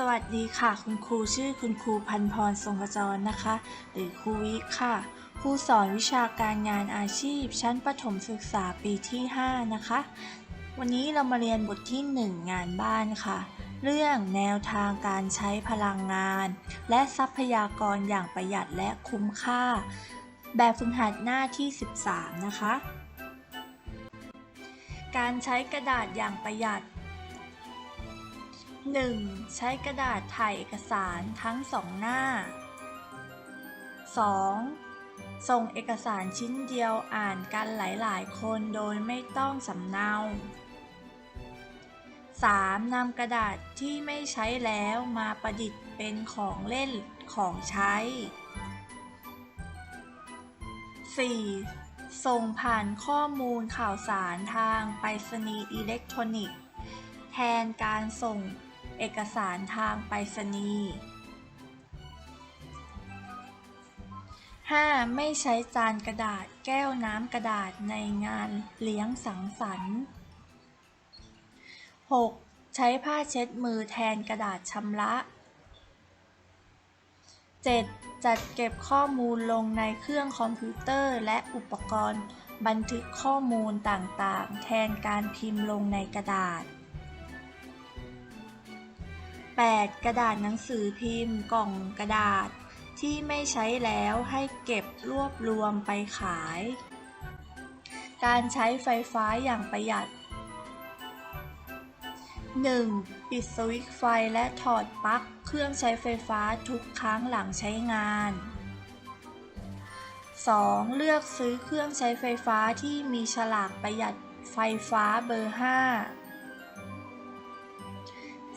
สวัสดีค่ะ คุณครูชื่อคุณครูพันพรทรงกระจรนะคะ หรือครูวิค่ะครูสอนวิชาการงานอาชีพ ชั้นประถมศึกษาปีที่ 5 นะคะ วันนี้เรามาเรียนบทที่ 1 งานบ้านค่ะ เรื่องแนวทางการใช้พลังงาน และทรัพยากรอย่างประหยัดและคุ้มค่า แบบฝึกหัดหน้าที่ 13 นะคะ การใช้กระดาษอย่างประหยัด 1. ใช้กระดาษถ่ายเอกสารทั้งสองหน้า 2. ส่งเอกสารชิ้นเดียวอ่านกันหลาย ๆ คนโดยไม่ต้องสำเนา 3. นำกระดาษที่ไม่ใช้แล้วมาประดิษฐ์เป็นของเล่นของใช้ 4. ส่งผ่านข้อมูลข่าวสารทางไปรษณีย์อิเล็กทรอนิกส์ แทนการส่ง เอกสารทางไปรษณีย์ 5. ไม่ใช้จานกระดาษแก้วน้ำกระดาษในงานเลี้ยงสังสรรค์ 6. ใช้ผ้าเช็ดมือแทนกระดาษชำระ 7. จัดเก็บข้อมูลลงในเครื่องคอมพิวเตอร์และอุปกรณ์ บันทึกข้อมูลต่างๆ แทนการพิมพ์ลงในกระดาษ 8. กระดาษหนังสือพิมพ์กล่องกระดาษ ที่ไม่ใช้แล้วให้เก็บรวบรวมไปขาย การใช้ไฟฟ้าอย่างประหยัด 1. ปิดสวิตช์ไฟและถอดปลั๊กเครื่องใช้ไฟฟ้าทุกครั้งหลังใช้งาน 2. เลือกซื้อเครื่องใช้ไฟฟ้าที่มีฉลากประหยัดไฟฟ้าเบอร์ 5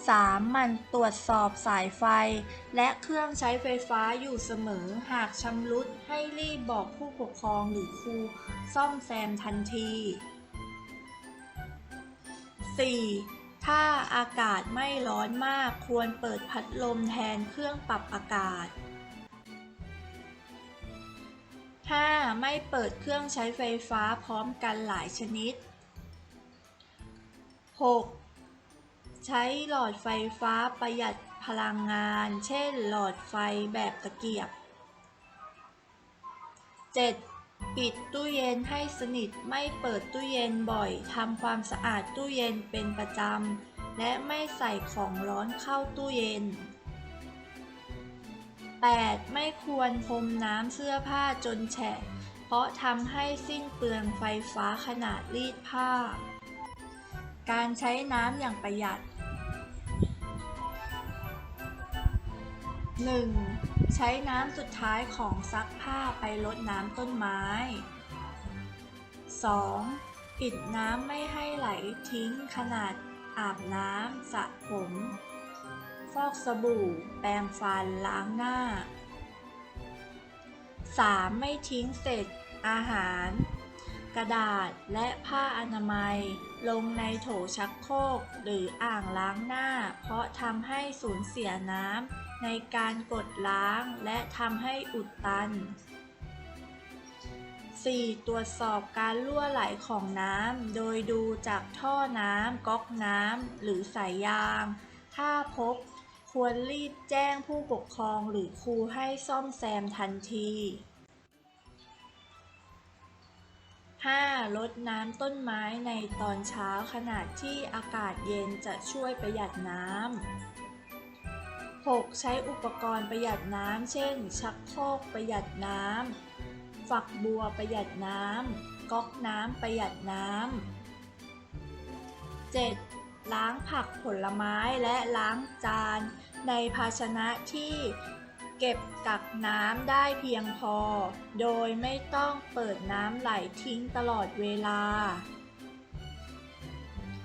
3. มันตรวจสอบสายไฟ และเครื่องใช้ไฟฟ้าอยู่เสมอ หากชำรุดให้รีบบอกผู้ปกครองหรือครูซ่อมแซมทันที 4. ถ้าอากาศไม่ร้อนมากควรเปิดพัดลมแทนเครื่องปรับอากาศ 5. ไม่เปิดเครื่องใช้ไฟฟ้าพร้อมกันหลายชนิด 6. ใช้หลอดไฟฟ้าประหยัดพลังงาน เช่น หลอดไฟแบบตะเกียบ 7. ปิดตู้เย็นให้สนิท ไม่เปิดตู้เย็นบ่อย ทำความสะอาดตู้เย็นเป็นประจำ และไม่ใส่ของร้อนเข้าตู้เย็น 8. ไม่ควรพรมน้ำเสื้อผ้าจนแฉะ เพราะทำให้สิ้นเปลืองไฟฟ้าขณะรีดผ้า การใช้น้ำอย่างประหยัด 1. ใช้น้ำสุดท้ายของซักผ้าไปรดน้ำต้นไม้ 2. ปิดน้ำไม่ให้ไหลทิ้งขนาดอาบน้ำสระผม ฟอกสบู่ แปรงฟันล้างหน้า 3. ไม่ทิ้งเศษอาหาร กระดาษและผ้าอนามัย ลงในโถชักโครกหรืออ่างล้างหน้า เพราะทำให้สูญเสียน้ำในการกดล้างและทำให้อุดตัน 4. ตรวจสอบการรั่วไหลของน้ำ โดยดูจากท่อน้ำก๊อกน้ำหรือสายยาง ถ้าพบ ควรรีบแจ้งผู้ปกครองหรือครูให้ซ่อมแซมทันที 5. ลดน้ำต้นไม้ในตอนเช้าขณะที่อากาศเย็นจะช่วยประหยัดน้ำ 6. ใช้อุปกรณ์ประหยัดน้ำ เช่น ชักโครกประหยัดน้ำ ฝักบัวประหยัดน้ำ ก๊อกน้ำประหยัดน้ำ 7. ล้างผักผลไม้และล้างจานในภาชนะที่ เก็บกักน้ำได้เพียงพอ โดยไม่ต้องเปิดน้ำไหลทิ้งตลอดเวลา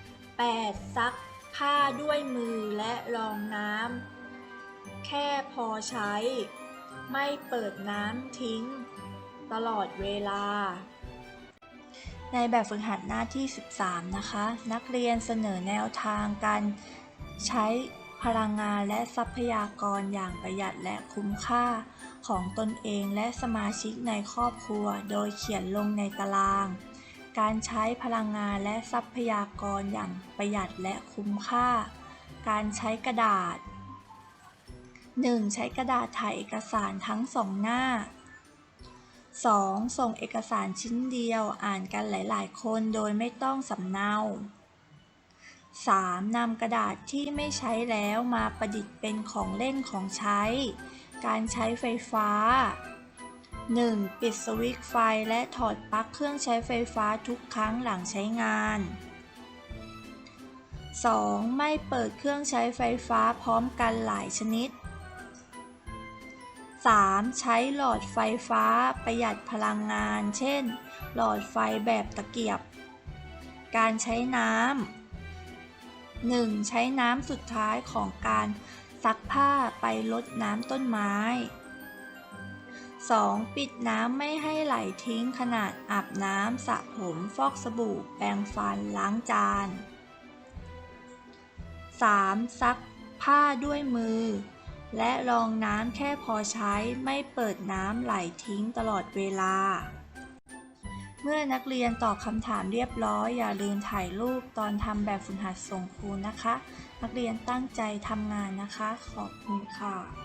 8. ซักผ้าด้วยมือและรองน้ำแค่พอใช้ ไม่เปิดน้ำทิ้ง ตลอดเวลา ในแบบฝึกหัดหน้าที่ 13 นะคะ นักเรียนเสนอแนวทางการใช้ พลังงานและทรัพยากรอย่างประหยัดและคุ้มค่า ของตนเองและสมาชิกในครอบครัว โดยเขียนลงในตาราง การใช้พลังงานและทรัพยากรอย่างประหยัดและคุ้มค่า การใช้กระดาษ 1. ใช้กระดาษถ่ายเอกสารทั้งสองหน้า 2. ส่งเอกสารชิ้นเดียวอ่านกันหลาย ๆ คนโดยไม่ต้องสำเนา 3. นำกระดาษที่ไม่ใช้แล้วมาประดิษฐ์เป็นของเล่นของใช้ การใช้ไฟฟ้า 1. ปิดสวิตช์ไฟและถอดปลั๊กเครื่องใช้ไฟฟ้าทุกครั้งหลังใช้งาน 2. ไม่เปิดเครื่องใช้ไฟฟ้าพร้อมกันหลายชนิด 3. ใช้หลอดไฟฟ้าประหยัดพลังงาน เช่น หลอดไฟแบบตะเกียบ การใช้น้ำ 1. ใช้น้ำสุดท้ายของการซักผ้าไปลดน้ำต้นไม้ 2. ปิดน้ำไม่ให้ไหลทิ้งขนาดอาบน้ำสระผมฟอกสบู่ แปรงฟันล้างจาน 3. ซักผ้าด้วยมือ และรองน้ำแค่พอใช้ไม่เปิดน้ำไหลทิ้งตลอดเวลา เมื่อนักเรียนตอบคำถามเรียบร้อย อย่าลืมถ่ายรูปตอนทำแบบฝึกหัดส่งครูนะคะ นักเรียนตั้งใจทำงานนะคะ ขอบคุณค่ะ